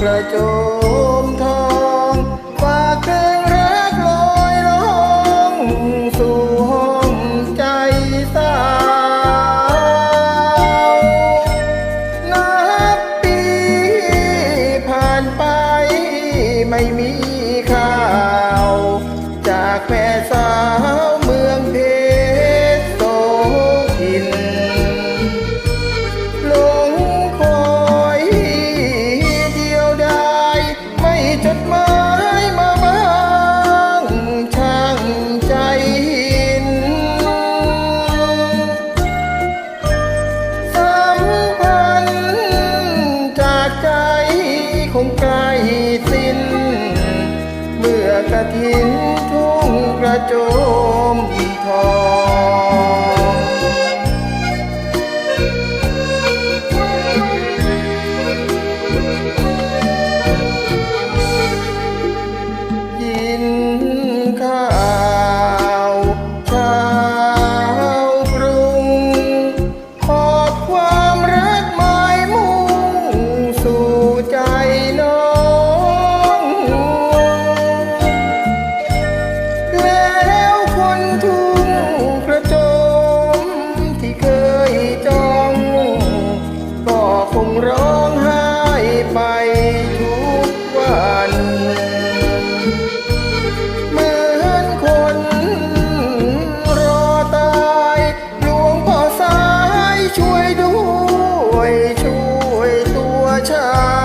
ประโจ Oh. คงร้องไห้ไปทุกวัน เหมือนคนรอตายหลวงพ่อสายช่วยด้วย ช่วยตัวฉัน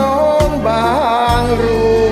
น้องบางรู